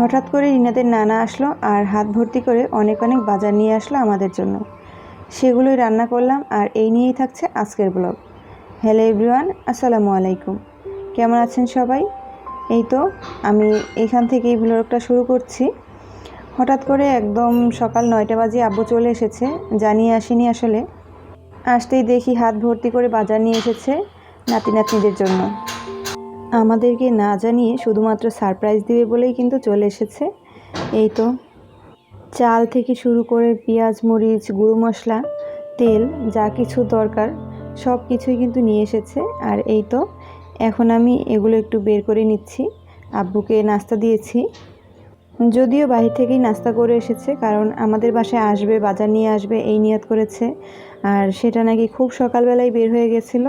হঠাৎ করে রিনাদের নানা আসলো আর হাত ভর্তি করে অনেক অনেক বাজার নিয়ে আসলো আমাদের জন্য। সেগুলোই রান্না করলাম আর এই নিয়েই থাকছে আজকের ব্লগ। হ্যালো এভরিওয়ান, আসসালামু আলাইকুম। কেমন আছেন সবাই? এই তো, আমি এইখান থেকে এই ব্লগটা শুরু করছি। হঠাৎ করে একদম সকাল নয়টা বাজে আব্বু চলে এসেছে, জানিয়ে আসেনি আসলে। আসতেই দেখি হাত ভর্তি করে বাজার নিয়ে এসেছে নাতি নাতনিদের জন্য। আমাদেরকে না জানিয়ে শুধুমাত্র সারপ্রাইজ দিবে বলেই কিন্তু চলে এসেছে। এই তো, চাল থেকে শুরু করে পেঁয়াজ, মরিচ, গুঁড়ো মশলা, তেল, যা কিছু দরকার, সব কিছুই কিন্তু নিয়ে এসেছে। আর এই তো, এখন আমি এগুলো একটু বের করে নিচ্ছি। আব্বুকে নাস্তা দিয়েছি। যদিও বাহির থেকেই নাস্তা করে এসেছে, কারণ আমাদের বাসায় আসবে, বাজার নিয়ে আসবে, এই নিয়ত করেছে। আর সেটা নাকি খুব সকালবেলায় বের হয়ে গেছিল।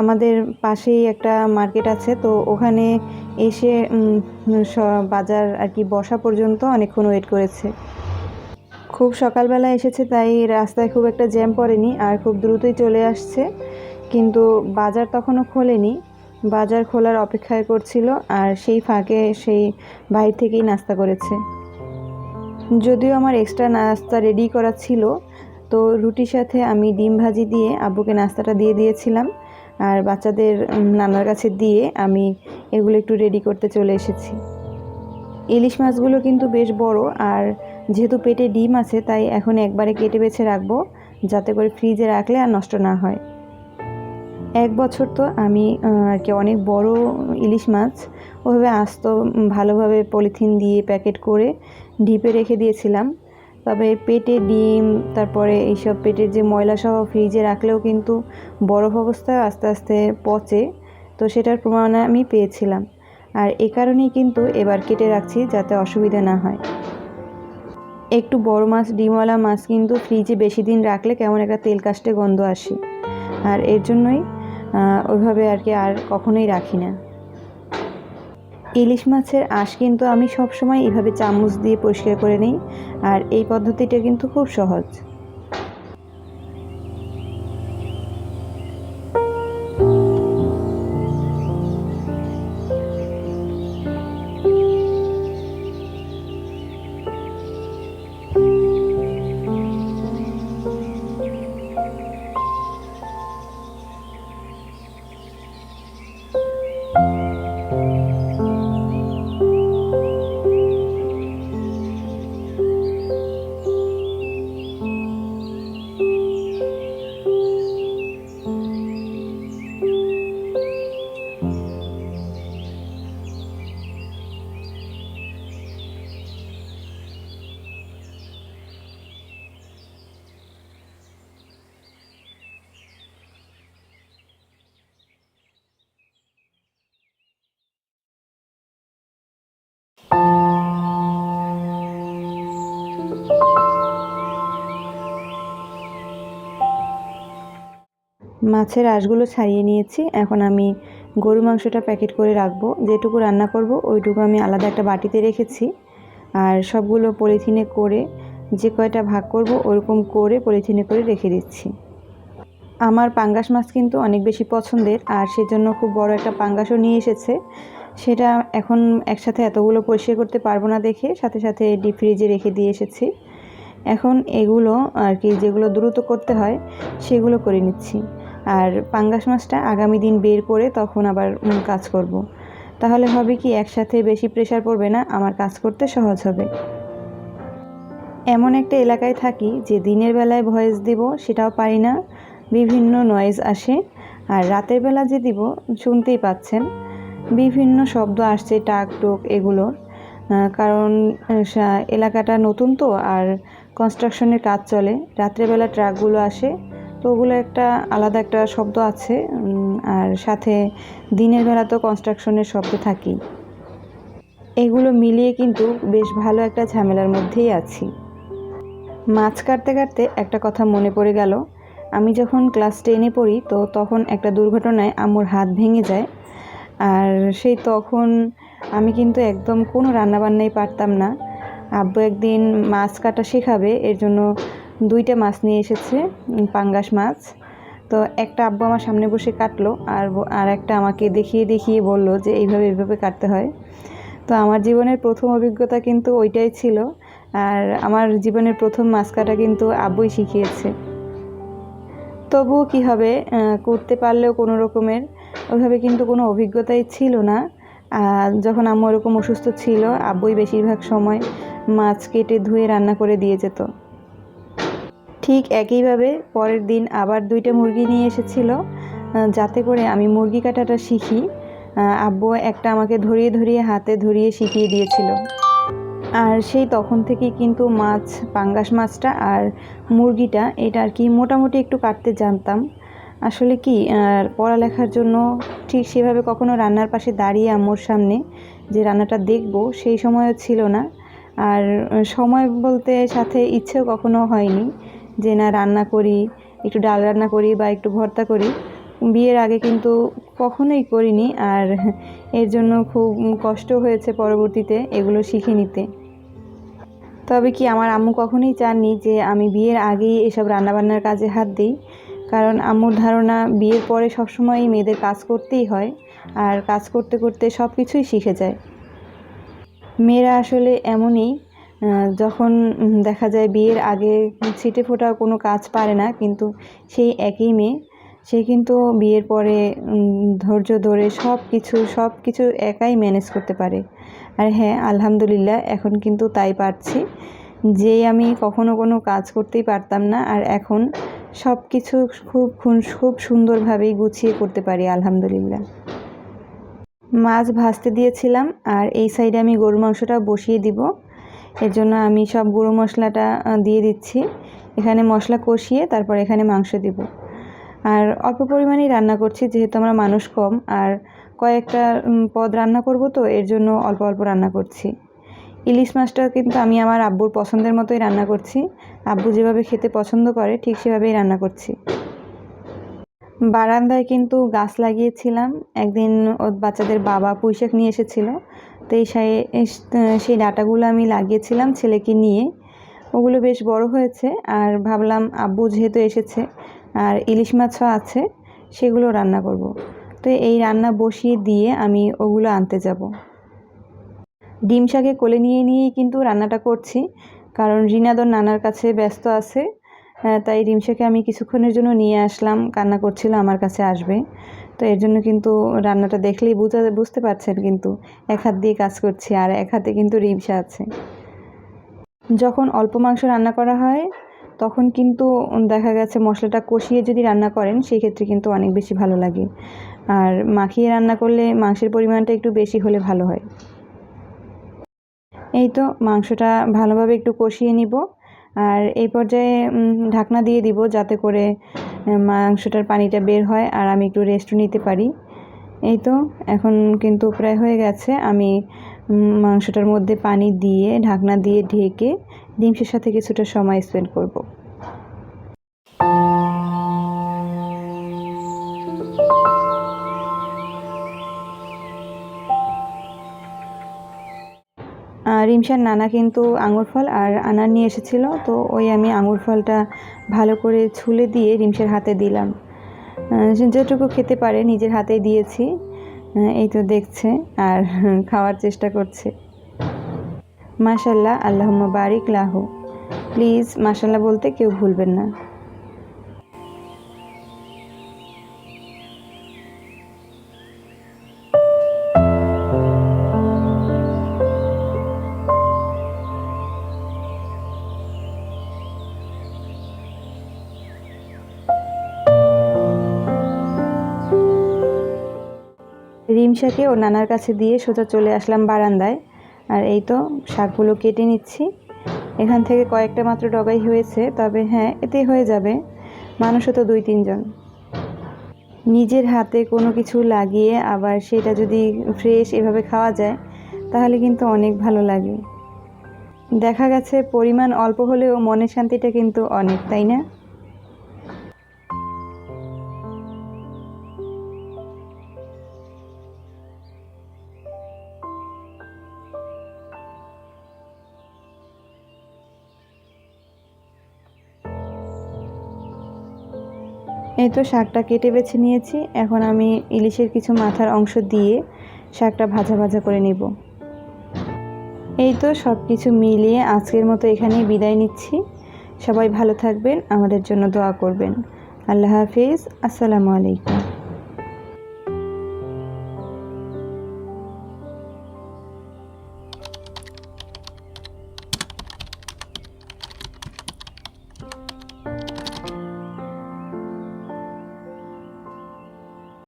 আমাদের পাশেই একটা মার্কেট আছে, তো ওখানে এসে বাজার আর কি বসা পর্যন্ত অনেকক্ষণ ওয়েট করেছে। খুব সকালবেলা এসেছে, তাই রাস্তায় খুব একটা জ্যাম পড়েনি, আর খুব দ্রুতই চলে আসছে। কিন্তু বাজার তখনও খোলেনি, বাজার খোলার অপেক্ষায় করছিল, আর সেই ফাঁকে সেই বাইরে থেকেই নাস্তা করেছে। যদিও আমার এক্সট্রা নাস্তা রেডি করা ছিল, তো রুটির সাথে আমি ডিম ভাজি দিয়ে আব্বুকে নাস্তাটা দিয়ে দিয়েছিলাম। আর বাচ্চাদের নানার কাছে দিয়ে আমি এগুলো একটু রেডি করতে চলে এসেছি। ইলিশ মাছগুলো কিন্তু বেশ বড় আর যেহেতু পেটে ডিম আছে, তাই এখন একবারে কেটে বেছে রাখব যাতে করে ফ্রিজে রাখলে আর নষ্ট না হয়। এক বছর তো আমি আর কি অনেক বড় ইলিশ মাছ ওভাবে আস্ত ভালোভাবে পলিথিন দিয়ে প্যাকেট করে ডিপে রেখে দিয়েছিলাম। তবে পেটে ডিম, তারপরে এইসব পেটের যে ময়লা সহ ফ্রিজে রাখলেও কিন্তু বরফ অবস্থায় আস্তে আস্তে পচে, তো সেটার প্রমাণ আমি পেয়েছিলাম। আর এ কারণেই কিন্তু এবার কেটে রাখছি যাতে অসুবিধা না হয়। একটু বড় মাছ, ডিমওয়ালা মাছ কিন্তু ফ্রিজে বেশি দিন রাখলে কেমন একটা তেল কাস্টে গন্ধ আসে। আর এর জন্যই ওইভাবে আর কি আর কখনোই রাখি না। ইলিশ মাছের আঁশ কিন্তু আমি সবসময় এভাবে চামচ দিয়ে পরিষ্কার করে নিই। আর এই পদ্ধতিটা কিন্তু খুব সহজ। মাছের আঁশগুলো ছাড়িয়ে নিয়েছি। এখন আমি গরু মাংসটা প্যাকেট করে রাখব। যেটুকু রান্না করব, ওইটুকু আমি আলাদা একটা বাটিতে রেখেছি। আর সবগুলো পলিথিনে করে যে কয়টা ভাগ করব, ওরকম করে পলিথিনে করে রেখে দিচ্ছি। আমার পাঙ্গাস মাছ কিন্তু অনেক বেশি পছন্দের, আর সেজন্য খুব বড় একটা পাঙ্গাসও নিয়ে এসেছে। সেটা এখন একসাথে এতগুলো পরিষ্কার করতে পারব না দেখে, সাথে সাথে ডিপ ফ্রিজে রেখে দিয়ে এসেছি। এখন এগুলো আর কি যেগুলো দ্রুত করতে হয়, সেগুলো করে নিচ্ছি। আর পাঙ্গাস মাছটা আগামী দিন বের করে তখন আবার কাজ করব। তাহলে হবে কি, একসাথে বেশি প্রেশার পড়বে না, আমার কাজ করতে সহজ হবে। এমন একটা এলাকায় থাকি যে দিনের বেলায় ভয়েস দিব সেটাও পারি না, বিভিন্ন নয়েজ আসে, আর রাতের বেলা যে দিব শুনতেই পাচ্ছেন, বিভিন্ন শব্দ আসছে, টাক টোক এগুলোর। কারণ এলাকাটা নতুন তো, আর কনস্ট্রাকশনের কাজ চলে। রাত্রেবেলা ট্রাকগুলো আসে তো ওগুলো একটা আলাদা একটা শব্দ আছে আর সাথে দিনের বেলা তো কনস্ট্রাকশনের শব্দ থাকেই। এগুলো মিলিয়ে কিন্তু বেশ ভালো একটা ঝামেলার মধ্যেই আছি। মাছ কাটতে কাটতে একটা কথা মনে পড়ে গেল। আমি যখন ক্লাস টেনে পড়ি, তো তখন একটা দুর্ঘটনায় আম্মুর হাত ভেঙে যায়। আর সেই তখন আমি কিন্তু একদম কোনো রান্নাবান্নাই পারতাম না। আব্বু একদিন মাছ কাটা শেখাবে, এর জন্য দুইটা মাছ নিয়ে এসেছে পাঙ্গাস মাছ। তো একটা আব্বু আমার সামনে বসে কাটলো আর আর একটা আমাকে দেখিয়ে দেখিয়ে বলল যে এইভাবে এইভাবে কাটতে হয়। তো আমার জীবনের প্রথম অভিজ্ঞতা কিন্তু ওইটাই ছিল আর আমার জীবনের প্রথম মাছ কাটা কিন্তু আব্বুই শিখিয়েছে। তবুও কী হবে করতে পারলেও কোনো রকমের ওইভাবে কিন্তু কোনো অভিজ্ঞতাই ছিল না। যখন আম্মু ওরকম অসুস্থ ছিল, আব্বুই বেশিরভাগ সময় মাছ কেটে ধুয়ে রান্না করে দিয়ে যেত। ঠিক একইভাবে পরের দিন আবার দুইটা মুরগি নিয়ে এসেছিল যাতে করে আমি মুরগি কাটাটা শিখি। আব্বু একটা আমাকে ধরিয়ে ধরিয়ে হাতে ধরিয়ে শিখিয়ে দিয়েছিল। আর সেই তখন থেকেই কিন্তু মাছ, পাঙ্গাস মাছটা আর মুরগিটা, এটা আর কি মোটামুটি একটু কাটতে জানতাম। আসলে কি, আর পড়ালেখার জন্য ঠিক সেভাবে কখনো রান্নার পাশে দাঁড়িয়ে আম্মুর সামনে যে রান্নাটা দেখব সেই সময়ও ছিল না। আর সময় বলতে সাথে ইচ্ছেও কখনো হয়নি। যে না, রান্না করি, একটু ডাল রান্না করি বা একটু ভর্তা করি। বিয়ের আগে কিন্তু কখনোই করিনি আর এর জন্য খুব কষ্ট হয়েছে পরবর্তীতে এগুলো শিখে নিতে। তবে কি আমার আম্মু কখনোই চাননি যে আমি বিয়ের আগেই এসব রান্নাবান্নার কাজে হাত দিই? কারণ আম্মুর ধারণা, বিয়ের পরে সবসময়ই মেয়েদের কাজ করতেই হয় আর কাজ করতে করতে সব কিছুই শিখে যায়। মেয়েরা আসলে এমনই যখন দেখা যায় বিয়ের আগে ছিটে ফোটা কোনো কাজ পারে না, কিন্তু সেই একই মেয়ে, সে কিন্তু বিয়ের পরে ধৈর্য ধরে সব কিছু সব কিছু একাই ম্যানেজ করতে পারে। আর হ্যাঁ আলহামদুলিল্লাহ, এখন কিন্তু তাই পারছি। যে আমি কখনো কোনো কাজ করতেই পারতাম না, আর এখন সব কিছু খুব খুব সুন্দরভাবেই গুছিয়ে করতে পারি, আলহামদুলিল্লাহ। মাছ ভাজতে দিয়েছিলাম, আর এই সাইডে আমি গরু মাংসটা বসিয়ে দিব। এর জন্য আমি সব গুঁড়ো মশলাটা দিয়ে দিচ্ছি। এখানে মশলা কষিয়ে তারপর এখানে মাংস দিব। আর অল্প পরিমাণেই রান্না করছি, যেহেতু আমরা মানুষ কম। আর কয়েকটা পদ রান্না করব তো এর জন্য অল্প অল্প রান্না করছি। ইলিশ মাছটা কিন্তু আমি আমার আব্বুর পছন্দের মতোই রান্না করছি। আব্বু যেভাবে খেতে পছন্দ করে, ঠিক সেভাবেই রান্না করছি। বারান্দায় কিন্তু গাছ লাগিয়েছিলাম। একদিন ওর বাচ্চাদের বাবা পুঁইশাক নিয়ে এসেছিল। তো এই সেই ডাটাগুলো আমি লাগিয়েছিলাম ছেলেকে নিয়ে ওগুলো বেশ বড় হয়েছে আর ভাবলাম আব্বু যেহেতু এসেছে আর ইলিশ মাছও আছে, সেগুলো রান্না করব। তো এই রান্না বসিয়ে দিয়ে আমি ওগুলো আনতে যাব ডিম শাকে কোলে নিয়ে নিয়েই কিন্তু রান্নাটা করছি, কারণ রিনাদর নানার কাছে ব্যস্ত আছে তাই রিমশাকে আমি কিছুক্ষণের জন্য নিয়ে আসলাম। কান্না করছিল, আমার কাছে আসবে। তো এর জন্য কিন্তু রান্নাটা দেখলেই বুঝা, বুঝতে পারছেন কিন্তু, এক হাত দিয়ে কাজ করছি আর এক হাতে কিন্তু রিমসা আছে। যখন অল্প মাংস রান্না করা হয়, তখন কিন্তু দেখা গেছে মশলাটা কষিয়ে যদি রান্না করেন, সেই ক্ষেত্রে কিন্তু অনেক বেশি ভালো লাগে। আর মাখিয়ে রান্না করলে মাংসের পরিমাণটা একটু বেশি হলে ভালো হয়। এই তো মাংসটা ভালোভাবে একটু কষিয়ে নিব। আর এই পর্যায়ে ঢাকনা দিয়ে দিব যাতে করে মাংসটার পানিটা বের হয় আর আমি একটু রেস্ট নিতে পারি। এই তো, এখন কিন্তু প্রায় হয়ে গেছে। আমি মাংসটার মধ্যে পানি দিয়ে, ঢাকনা দিয়ে ঢেকে ডিমসের সাথে কিছুটা সময় স্পেন্ড করব। রিমসার নানা কিন্তু আঙুর ফল আর আনার নিয়ে এসেছিল। তো ওই আমি আঙুর ফলটা ভালো করে ছুলে দিয়ে রিমসার হাতে দিলাম। যেটুকু খেতে পারে নিজের হাতেই দিয়েছি। এই তো দেখছে আর খাওয়ার চেষ্টা করছে। মাশাল্লাহ আল্লাহ বারিক লাহু। প্লিজ, মাশাল্লাহ বলতে কেউ ভুলবেন না। রিমশাকে ও নানার কাছে দিয়ে সোজা চলে আসলাম বারান্দায়। আর এই তো শাকগুলো কেটে নিচ্ছি। এখান থেকে কয়েকটা মাত্র ডগাই হয়েছে, তবে হ্যাঁ এতে হয়ে যাবে। মানুষও তো দুই, তিনজন। নিজের হাতে কোনো কিছু লাগিয়ে আবার সেটা যদি ফ্রেশ এভাবে খাওয়া যায়, তাহলে কিন্তু অনেক ভালো লাগে। দেখা গেছে পরিমাণ অল্প হলেও মনের শান্তিটা কিন্তু অনেক, তাই না? এই তো শাকটা কেটে বেছে নিয়েছি। এখন আমি ইলিশের কিছু মাথার অংশ দিয়ে শাকটা ভাজা ভাজা করে নেব। এই তো সব কিছু মিলিয়ে আজকের মতো এখানেই বিদায় নিচ্ছি। সবাই ভালো থাকবেন, আমাদের জন্য দোয়া করবেন। আল্লাহ হাফিজ, আসসালামু আলাইকুম।